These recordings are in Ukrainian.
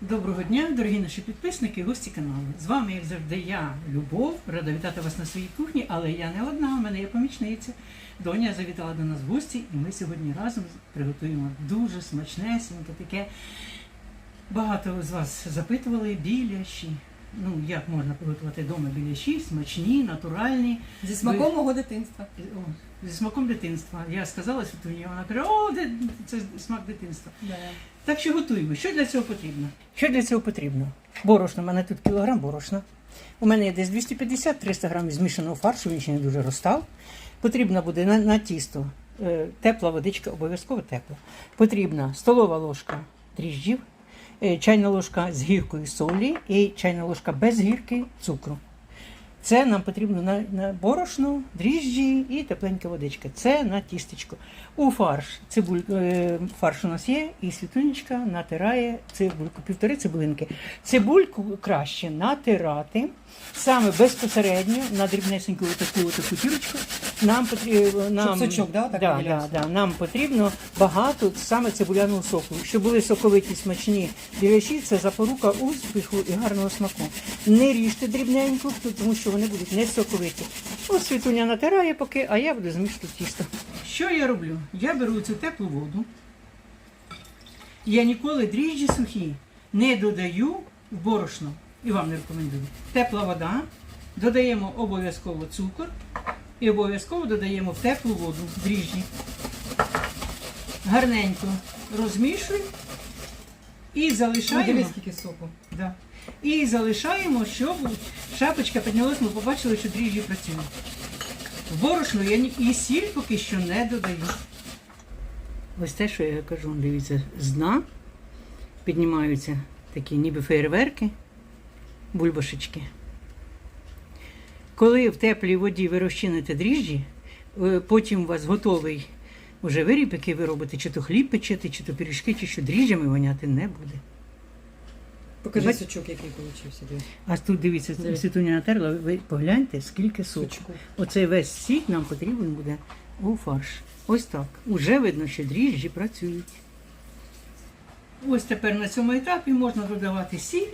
Доброго дня, дорогі наші підписники і гості каналу. З вами, як завжди, я, Любов, рада вітати вас на своїй кухні, але я не одна, у мене є помічниця. Доня завітала до нас в гості, і ми сьогодні разом приготуємо дуже смачнесеньке таке. Багато з вас запитували біляші. Ну, як можна приготувати вдома біляші, смачні, натуральні. Зі смаком мого дитинства. О, зі смаком дитинства. Я сказала Світуні, вона каже, о, це смак дитинства. Так що готуємо. Що для цього потрібно? Що для цього потрібно? Борошно, у мене тут кілограм борошна. У мене є десь 250-300 грамів змішаного фаршу, він ще не дуже розстав. Потрібна буде на, на тісто е, тепла водичка, обов'язково тепла. Потрібна столова ложка дріжджів, е, чайна ложка з гіркою солі і чайна ложка без гірки цукру. Це нам потрібно на, на борошно, дріжджі і тепленька водичка. Це на тістечко. У фарш цибуль, е, фарш у нас є, і світунечка натирає цибульку, півтори цибулинки. Цибульку краще натирати саме безпосередньо на дрібнесеньку таку, таку тірочку. Нам потрібно нам, сочок, да, так да, да, да, нам потрібно багато саме цибуляного соку. Щоб були соковиті смачні біляші, це запорука успіху і гарного смаку. Не ріжте дрібненько, тому що вони будуть не соковиті. Ось світуня натирає поки, а я буду змішувати тісто. Що я роблю? Я беру цю теплу воду. Я ніколи дріжджі сухі не додаю в борошно. І вам не рекомендую. Тепла вода. Додаємо обов'язково цукор і обов'язково додаємо в теплу воду дріжджі. Гарненько розмішуємо і Ну, залишаємо. дивись, скільки соку. Да. І залишаємо, щоб шапочка піднялась, ми побачили, що дріжджі працюють. Борошно я і сіль поки що не додаю. Ось те, що я кажу, дивіться, з дна піднімаються такі ніби фейерверки, бульбашечки. Коли в теплій воді ви розчините дріжджі, е, потім у вас готовий уже виріб, який ви робите, чи то хліб печете, чи то пиріжки, чи що дріжджами воняти не буде. Покажи Бач- сочок, який дивись. А тут дивіться, світуня натерла, ви погляньте, скільки. Сочку. Оцей весь сік нам потрібен буде у фарш. Ось так. Уже видно, що дріжджі працюють. Ось тепер на цьому етапі можна додавати сіль.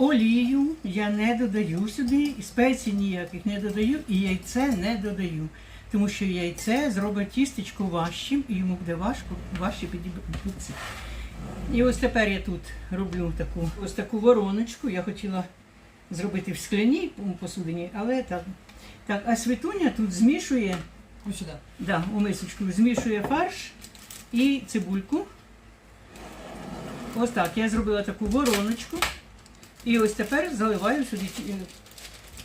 Олію я не додаю сюди, і спецій ніяких не додаю, і яйце не додаю. Тому що яйце зробить тістечко важчим, і йому буде важко, важче підібратися. І ось тепер я тут роблю таку ось таку вороночку. Я хотіла зробити в скляній посудині, але так. Так, а світуня тут змішує, Ось сюди. да, у мисочку змішує фарш і цибульку. Ось так. Я зробила таку вороночку. І ось тепер заливаю сюди е,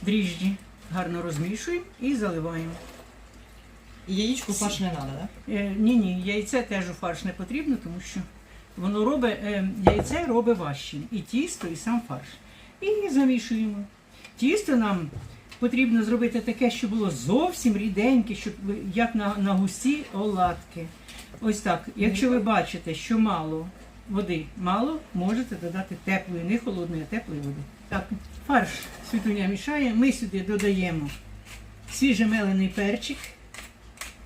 дріжджі. Гарно розмішуємо і заливаємо. І яєчку фарш не треба, так? Е, ні, ні, яйце теж у фарш не потрібно, тому що воно робить, е, яйце робить важчим. І тісто, і сам фарш. І замішуємо. Тісто нам потрібно зробити таке, щоб було зовсім ріденьке, щоб як на, на густі оладки. Ось так. Якщо ви бачите, що мало води, мало, можете додати теплої, не холодної, а теплої води. Так, фарш світуня мішає. Ми сюди додаємо свіжемелений перчик.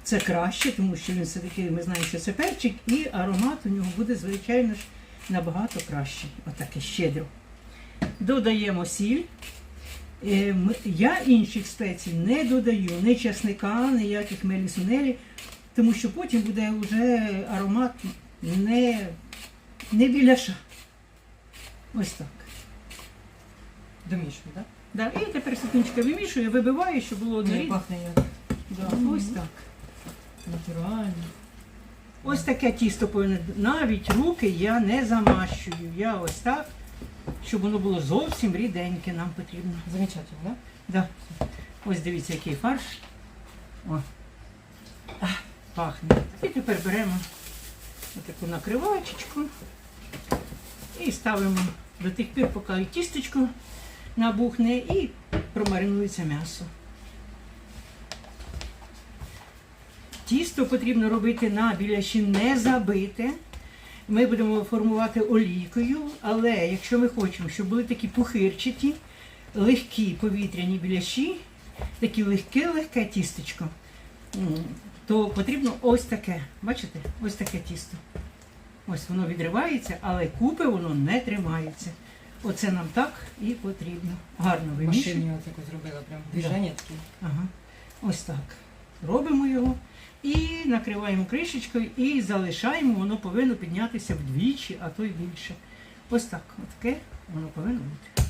Це краще, тому що він все-таки ми знаємо, що це перчик, і аромат у нього буде, звичайно ж, набагато кращий. Отаке щедро. Додаємо сіль. Е, Я інших спецій не додаю, ні часника, ніяких мелісунелі, тому що потім буде вже аромат не, не біляша. Ось так. Домішуй, так? Да. І тепер світунчика вимішує, вибиває, щоб було однорідно. пахне як Да, Мгм. ось так. натурально. Ось таке тісто повинне. Навіть руки я не замащую. Я ось так, щоб воно було зовсім ріденьке, нам потрібно. Замечательно, так? Да. Ось дивіться, який фарш. О. Пахне. І тепер беремо таку накривачечку і ставимо до тих пір, поки тістечко набухне і промаринується м'ясо. Тісто потрібно робити на біляші не забите. Ми будемо формувати олійкою, але якщо ми хочемо, щоб були такі пухирчаті, легкі повітряні біляші, таке легке-легке тістечко, то потрібно ось таке. Бачите? Ось таке тісто. Ось воно відривається, але купи воно не тримається. Оце нам так і потрібно. Гарно вимішуємо. Машині оце зробила прям движення таке. Ага. Ось так. Робимо його і накриваємо кришечкою і залишаємо, воно повинно піднятися вдвічі, а то й більше. Ось так. Отаке воно повинно бути.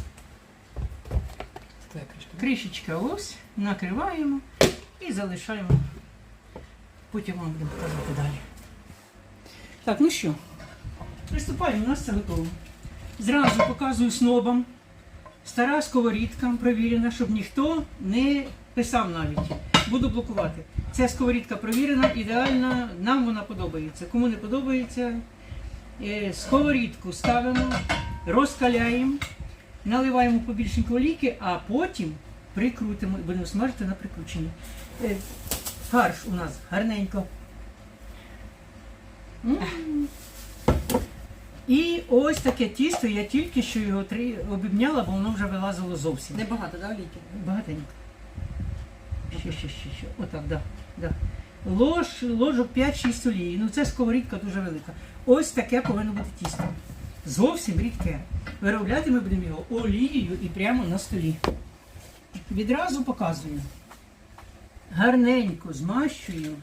Кришечка ось, накриваємо і залишаємо. Потім вам будемо показувати далі. Так, ну що, приступаємо, у нас це готово. Зразу показую снобам. Стара сковорідка провірена, щоб ніхто не писав навіть. Буду блокувати. Ця сковорідка провірена, ідеальна, нам вона подобається. Кому не подобається, е, сковорідку ставимо, розкаляємо, наливаємо побільшенько олійки, а потім прикрутимо і будемо смажити на прикрученні. Фарш у нас гарненько. М. І ось таке тісто, я тільки що його три обібняла, бо воно вже вилазило зовсім. Небагато, да, олійки? Багатенько. Ще, ще, ще, ще. Отак, да. да. Лож, ложок 5-6 олії. Ну це сковорідка дуже велика. Ось таке повинно бути тісто. Зовсім рідке. Виробляти ми будемо його олією і прямо на столі. Відразу показую. Гарненько змащую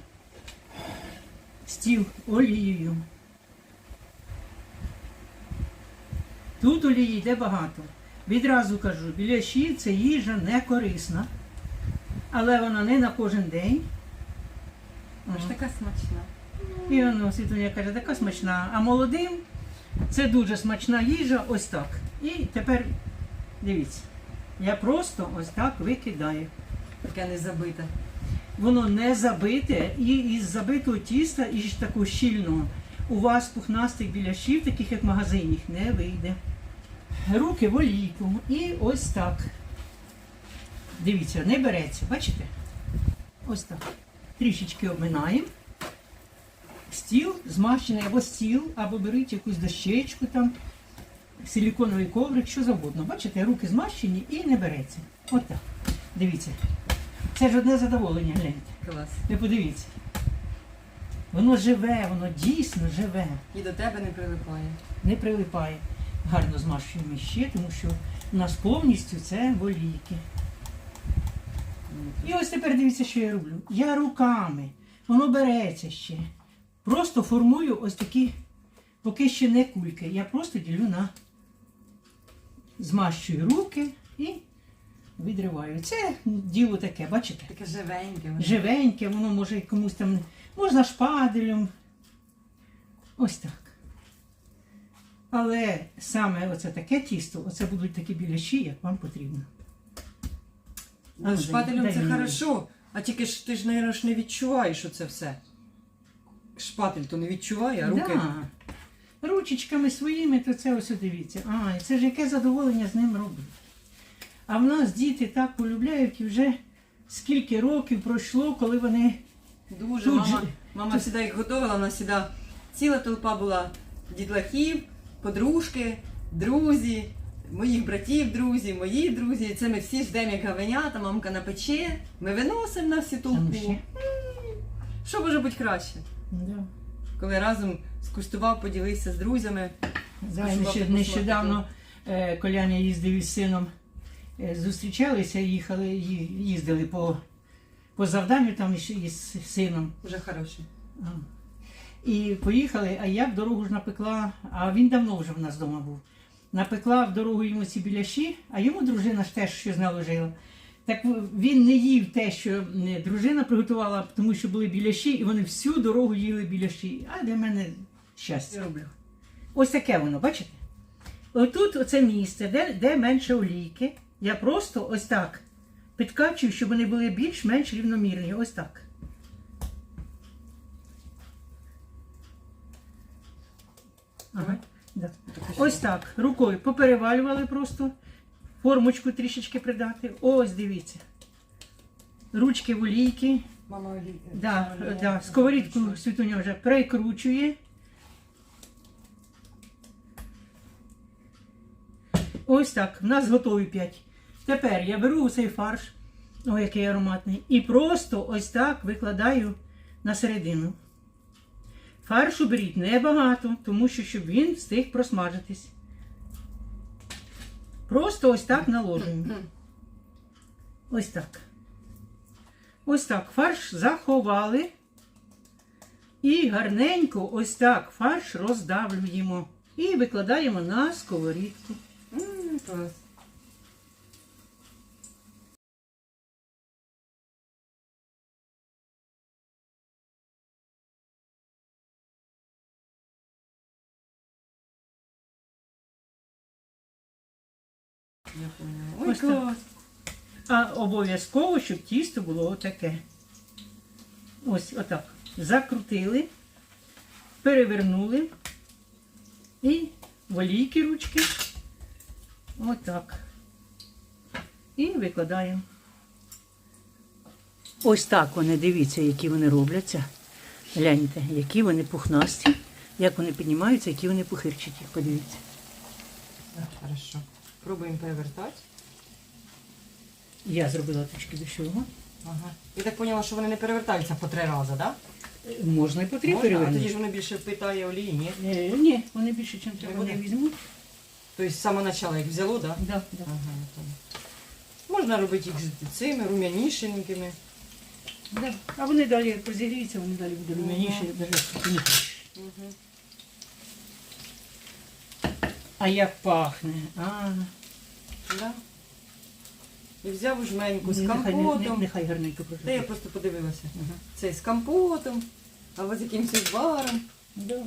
стіл олією. Тут олії йде багато. Відразу кажу, біляші це їжа не корисна, але вона не на кожен день. Аж така смачна. І воно Світуня каже, така смачна. А молодим це дуже смачна їжа, ось так. І тепер дивіться, я просто ось так викидаю. Таке не забите. Воно не забите, і із забитого тіста, і ж такого щільного, у вас пухнастих біляшів, таких як в магазині, не вийде. Руки в олійку. І ось так. Дивіться, не береться, бачите? Ось так. Трішечки обминаємо. Стіл змащений або стіл, або беріть якусь дощечку там, силіконовий коврик, що завгодно. Бачите, руки змащені і не береться. Отак. Дивіться. Це ж одне задоволення, гляньте. Клас. Ви подивіться. Воно живе, воно дійсно живе, І до тебе не прилипає. не прилипає. Гарно змащуємо ще, тому що у нас повністю це волійки. І ось тепер дивіться, що я роблю. Я руками, воно береться ще. Просто формую ось такі, поки ще не кульки. Я просто ділю на змащую руки і відриваю. Це діло таке, бачите? Таке живеньке. воно. живеньке, воно може комусь там, можна шпаделем. Ось так. Але саме оце таке тісто, оце будуть такі біляші, як вам потрібно. Ну, Ну, Шпателем це хорошо, а тільки ж ти ж, ж не відчуваєш оце все. Шпатель то не відчуває, а руки. Да. Ручечками своїми, то це ось дивіться. А, це ж яке задоволення з ним робити. А в нас діти так полюбляють і вже скільки років пройшло, коли вони Дуже Тут мама, же- мама тут- завжди їх готувала, вона завжди ціла толпа була дітлахів, подружки, друзі, моїх братів, друзі, мої друзі. Це ми всі ждемо, як гавенята, мамка напече, ми виносимо на всю Там толпу. Що може бути краще? Да. Коли разом скуштував, поділився з друзями. Да, нещодавно, е, Коляня їздив із сином, зустрічалися, їхали, їздили по, по завданню там із, із сином. Вже хороше. І поїхали, а я в дорогу ж напекла, а він давно вже в нас вдома був. Напекла в дорогу йому ці біляші, а йому дружина ж теж щось наложила. Так він не їв те, що е, дружина приготувала, тому що були біляші, і вони всю дорогу їли біляші. А для мене щастя. роблю. Ось таке воно, бачите? Отут оце місце, де, де менше олійки. Я просто ось так підкачую, щоб вони були більш-менш рівномірні. Ось так. Ага, да. Ось так. Рукою поперевалювали просто. Формочку трішечки придати. Ось дивіться. Ручки в олійки. Мама олі... Да, олія. да. Сковорідку світуня вже прикручує. Ось так, в нас готові 5. Тепер я беру цей фарш, ой, який ароматний, і просто ось так викладаю на середину. Фаршу беріть небагато, тому що щоб він встиг просмажитись. Просто ось так наложуємо. Ось так. Ось так фарш заховали. І гарненько ось так фарш роздавлюємо. І викладаємо на сковорідку. М, Клас. Клас. А обов'язково, щоб тісто було отаке. Ось отак. Закрутили, перевернули і в олійки ручки. Отак. І викладаємо. Ось так вони, дивіться, які вони робляться. Гляньте, які вони пухнасті, як вони піднімаються, які вони пухирчаті. Подивіться. Так, Хорошо. Пробуємо перевертати. Я зробила трішки дешевого. Ага. Я так поняла, що вони не перевертаються по три рази, так? Е, Можна і по три Можна? А тоді перевернути. ж воно більше впитає олії, ні? Е, Ні, вони більше, ніж треба. Вони візьмуть. Тобто з самого початку як взяло, так? Да, да. Ага, я. Можна робити їх з цими рум'янішенькими. Да. А вони далі як розігріються, вони далі будуть рум'яніші, навіть вкусніші. Угу. А як пахне? А, Да. І взяв жменьку з компотом. нехай гарненько Та я просто подивилася. Цей з компотом, або з якимось варом, Да.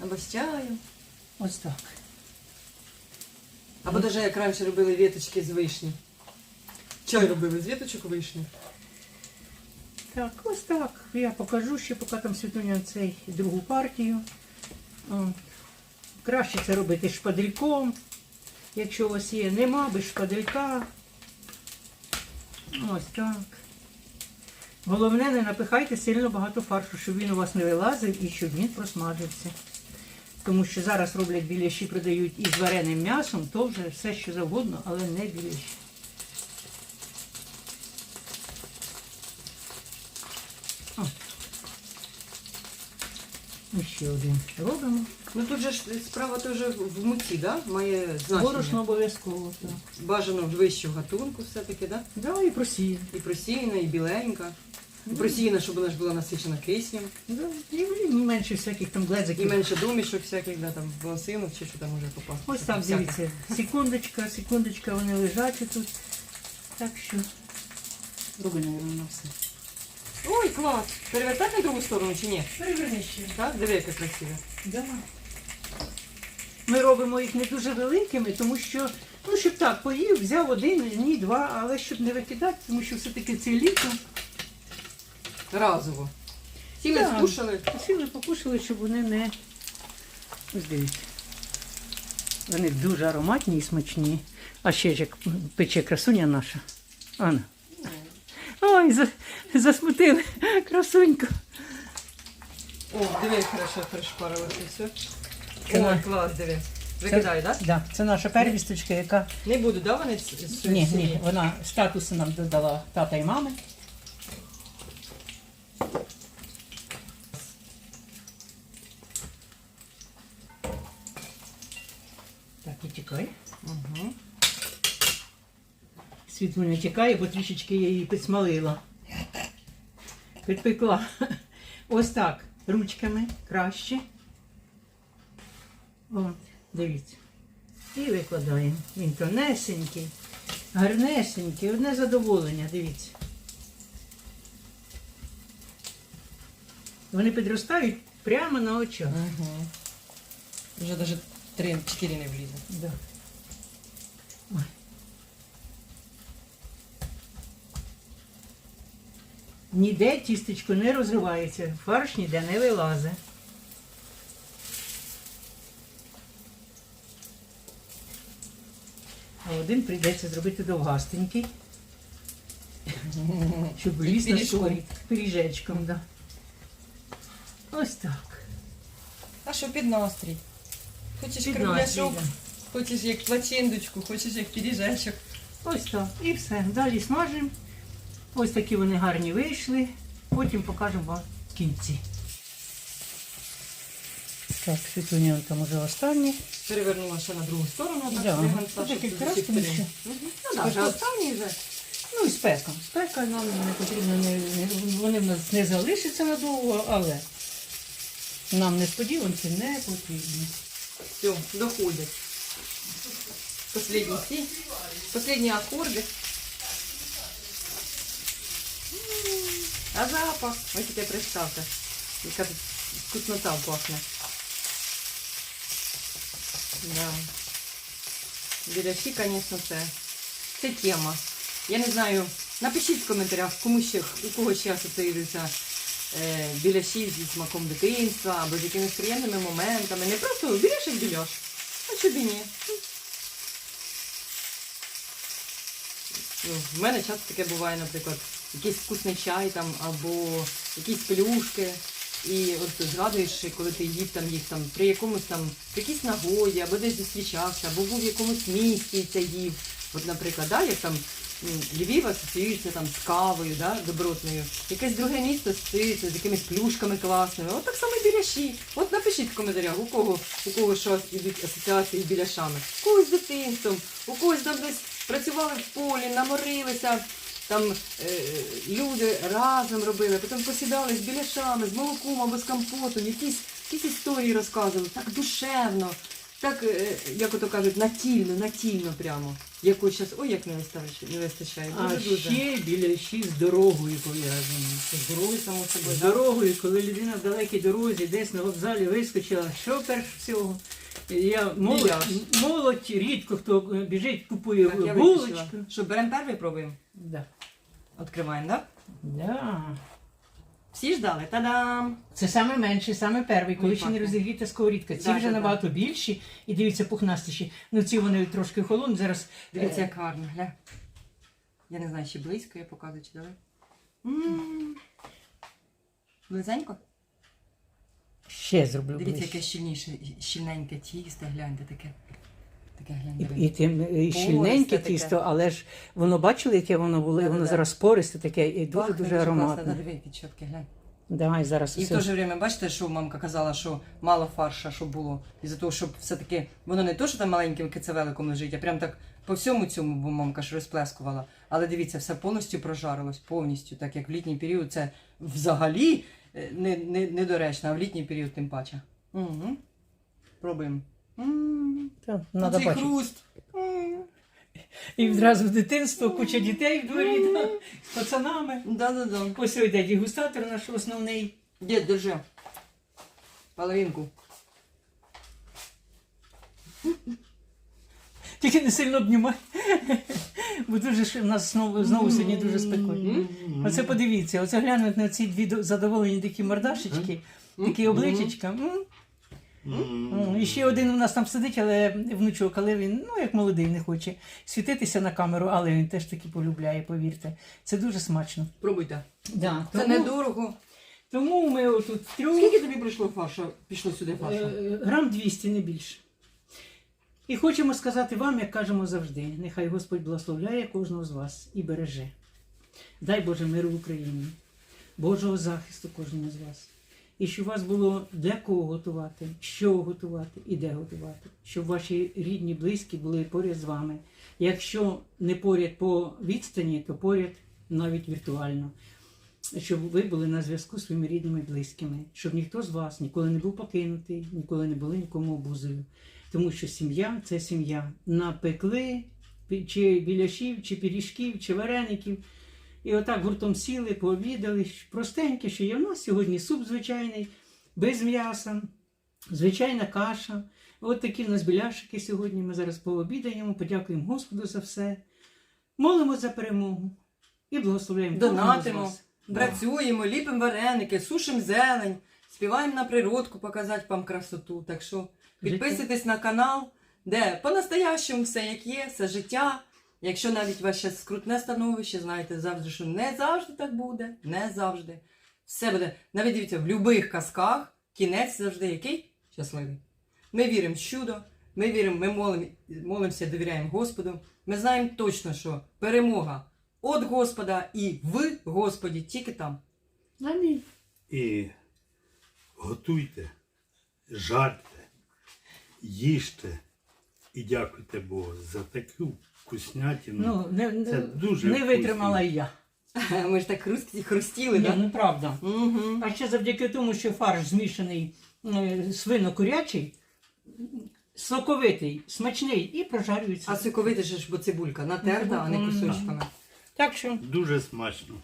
або з чаєм. Ось так. Або навіть як раніше робили віточки з вишні. Чай робили з віточок вишні. Так, ось так. Я покажу ще, поки там світуня цей другу партію. Краще це робити шпадельком. Якщо у вас є, нема без шпаделька. Ось так. Головне, не напихайте сильно багато фаршу, щоб він у вас не вилазив і щоб він просмажився. Тому що зараз роблять біляші, продають із вареним м'ясом, то вже все що завгодно, але не біляші. І ще один робимо. Ну тут же ж справа теж в муці, да? Має значення. Борошно обов'язково. Так. Бажано вищого гатунку все-таки, да? Да, і просіяно. І просіяна, і біленька. І просіяна, щоб вона ж була насичена киснем. Да, і менше всяких там І менше домішок всяких, да, там, волосинок чи що там може попасти. Ось Всяке. дивіться. Секундочка, секундочка, вони лежачі тут. Так що роби, мабуть, на все. Ой, клас! Перевертати на другу сторону чи ні? Переверни ще. Так, диви, яке красиве. Да. Ми робимо їх не дуже великими, тому що, ну, щоб так, поїв, взяв один, ні, два, але щоб не викидати, тому що все-таки це літо. Разово. Сіли, Так. скушали. Сіли, покушали, щоб вони не. Ось дивіться. Вони дуже ароматні і смачні. А ще ж як пече красуня наша. Анна. Ой, засмутили красуньку. О, диви, хорошо перешпарилося все. На- клас, диви. Викидай, так? Да, це наша первісточка, яка. Не буду, да, вони Ні, ні, вона статуси нам додала тата і мами. Так, і тікай. Мгм. Світло не тікає, бо трішечки я її підсмалила. Підпекла. Ось так. Ручками краще. От, дивіться. І викладаємо. Він тонесенький, гарнесенький, одне задоволення, дивіться. Вони підростають прямо на очах. Мгм. Вже навіть 3-4 не влізе. Да. Ніде тістечко не розривається, фарш ніде не вилазить. А один прийдеться зробити довгастенький, щоб ліз на сковорідку. Пиріжечком, да. Ось так. А що під настрій? Хочеш Під настрій, хочеш як плачендочку, хочеш як пиріжечок. Ось так. І все. Далі смажимо. Ось такі вони гарні вийшли. Потім покажемо вам в кінці. Так, світлиня там уже останні. Перевернула ще на другу сторону. Так, Да, тому три. Ну так, вже останній вже. Ну і спека. Спека нам не потрібно, не, не, вони в нас не залишаться надовго, але нам несподіванки не потрібні. Все, доходять. Последні ці. Последні акорди. А запах. Ось таке представте. Яка тут вкуснота пахне. Да. Біляші, звісно, це, це тема. Я не знаю, напишіть в коментарях, кому ще, у кого ще асоціюються е, біляші зі смаком дитинства або з якимись приємними моментами. Не просто біляш як біляш. А чобі ні. Ну, в мене часто таке буває, наприклад, якийсь вкусний чай там або якісь пелюшки. І от згадуєш, коли ти їв там їх там при якомусь там при якійсь нагоді, або десь зустрічався, або був в якомусь місті і це їв. От, наприклад, да, як там Львів асоціюється там з кавою, да, добротною. Якесь друге місто асоціюється з якимись плюшками класними. От так само і біляші. От напишіть в коментарях, у кого, у кого що ідуть асоціації з біляшами. У когось з дитинством, у когось там десь працювали в полі, наморилися. Там е, люди разом робили, потім посідали з біляшами, з молоком або з компотом, якісь, якісь історії розказували, так душевно, так, е, як ото кажуть, натільно, натільно прямо. Якої зараз, ой, як не вистачає, не вистачає. А Дуже-дуже. ще біляші з дорогою пов'язані. З дорогою, само собою. З дорогою, коли людина в далекій дорозі десь на вокзалі вискочила, що перш всього? Я молодь, молодь рідко хто е, біжить, купує булочку. Що, беремо перший пробуємо? Да. Відкриваємо, так? Да? Да. Всі ждали? Та-дам! Це саме менший, саме перший, коли ще не розігріта сковорідка. Ці Да, вже да, да. набагато більші і дивіться пухнастіші. Ну ці вони трошки холодні. Зараз Дивіться, е, як гарно, гля. Я не знаю, чи близько я показую, чи давай. Близенько? ще зроблю. Дивіться, ближче. яке щільніше, щільненьке тісто, гляньте таке. Таке І, і тим і щільненьке таке. тісто, але ж воно бачили, яке воно було, і воно зараз пористе таке і дуже Пахне дуже ароматне. да, диви, які чіткі, глянь. Давай зараз І в усе. то же время, бачите, що мамка казала, що мало фарша, щоб було. Із-за того, щоб все-таки воно не то, що там маленьким кицевеликом лежить, а прям так по всьому цьому, бо мамка ж розплескувала. Але дивіться, все повністю прожарилось, повністю, так як в літній період це взагалі е, не, не, недоречно, а в літній період тим паче. Угу. Пробуємо. М, Так, надо Оцей бачити. хруст. І відразу в дитинство, куча дітей в дворі да, з пацанами. Да-да-да. Ось йде дегустатор наш основний. Дід, держи. Половинку. Тільки не сильно обнімай. Бо дуже ж в нас знову, знову сьогодні дуже спекотно. Оце подивіться, оце глянуть на ці дві до- задоволені такі мордашечки, такі обличечка. М. М, І ще один у нас там сидить, але внучок, але він, ну як молодий, не хоче світитися на камеру, але він теж таки полюбляє, повірте. Це дуже смачно. Пробуйте. Да, Це тому, недорого. тому ми отут трьох. Скільки тобі прийшло фарша? Пішло сюди фарша? Е, Грам 200, не більше. І хочемо сказати вам, як кажемо завжди, нехай Господь благословляє кожного з вас і береже. Дай Боже миру в Україні, Божого захисту кожному з вас. І щоб у вас було для кого готувати, що готувати і де готувати, щоб ваші рідні, близькі були поряд з вами. Якщо не поряд по відстані, то поряд навіть віртуально щоб ви були на зв'язку з своїми рідними і близькими, щоб ніхто з вас ніколи не був покинутий, ніколи не були нікому обузою. Тому що сім'я це сім'я. Напекли чи біляшів, чи пиріжків, чи вареників. І отак гуртом сіли, пообідали. Простеньке, що є в нас сьогодні суп звичайний, без м'яса, звичайна каша. От такі в нас біляшики сьогодні. Ми зараз пообідаємо, подякуємо Господу за все. Молимо за перемогу і благословляємо. Донатимо, працюємо, ліпимо вареники, сушимо зелень, співаємо на природку, показати вам красоту. Так що підписуйтесь на канал, де по-настоящому все як є, все життя. Якщо навіть ще скрутне становище, знаєте завжди, що не завжди так буде, не завжди. Все буде. Навіть дивіться, в будь-яких казках кінець завжди який? Щасливий. Ми віримо в чудо, ми віримо, ми молим, молимося, довіряємо Господу. Ми знаємо точно, що перемога від Господа і в Господі тільки там. Амінь. І готуйте жарте, їжте і дякуйте Богу за таку вкуснятину. Ну, не, не, Це дуже не витримала і я. Ми ж так хрусті, хрустіли, Ні, так? ну правда. Угу. А ще завдяки тому, що фарш змішаний е, свино-курячий, соковитий, смачний і прожарюється. А соковите ж, бо цибулька натерта, а не кусочками. Так що Дуже смачно.